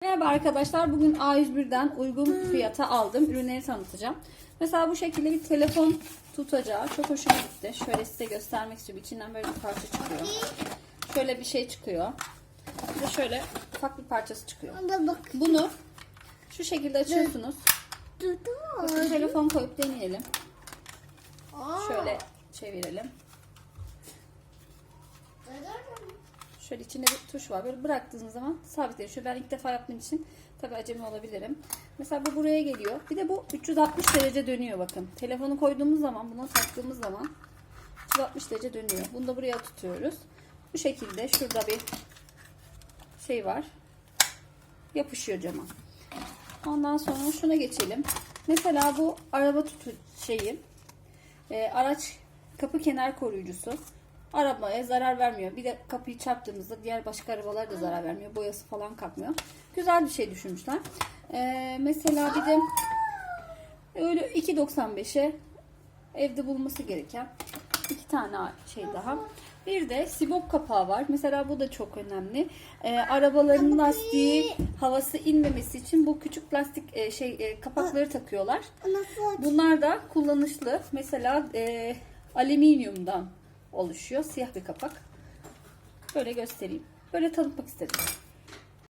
Merhaba arkadaşlar. Bugün A101'den uygun fiyata aldım. Ürünleri tanıtacağım. Mesela bu şekilde bir telefon tutacağı çok hoşuma gitti. Şöyle size göstermek istiyorum. İçinden böyle bir parça çıkıyor. Şöyle bir şey çıkıyor. Bir de şöyle ufak bir parçası çıkıyor. Bunu şu şekilde açıyorsunuz. Bakın telefon koyup deneyelim. Şöyle çevirelim. Şöyle içinde bir tuş var. Böyle bıraktığınız zaman sabitleniyor. Ben ilk defa yaptığım için tabi acemi olabilirim. Mesela bu buraya geliyor. Bir de bu 360 derece dönüyor bakın. Telefonu koyduğumuz zaman buna taktığımız zaman 360 derece dönüyor. Bunu da buraya tutuyoruz. Bu şekilde şurada bir şey var. Yapışıyor cama. Ondan sonra şuna geçelim. Mesela bu araba tutu şeyi e, araç kapı kenar koruyucusu. Arabaya zarar vermiyor. Bir de kapıyı çarptığımızda diğer başka arabalara da zarar vermiyor. Boyası falan kalkmıyor. Güzel bir şey düşünmüşler. E, mesela bir de öyle 2.95'e evde bulunması gereken iki tane şey daha. Bir de sibop kapağı var. Mesela bu da çok önemli. Ee, arabaların lastiği havası inmemesi için bu küçük plastik e, şey e, kapakları takıyorlar. Bunlar da kullanışlı. Mesela e, alüminyumdan oluşuyor. Siyah bir kapak. Böyle göstereyim. Böyle tanıtmak istedim.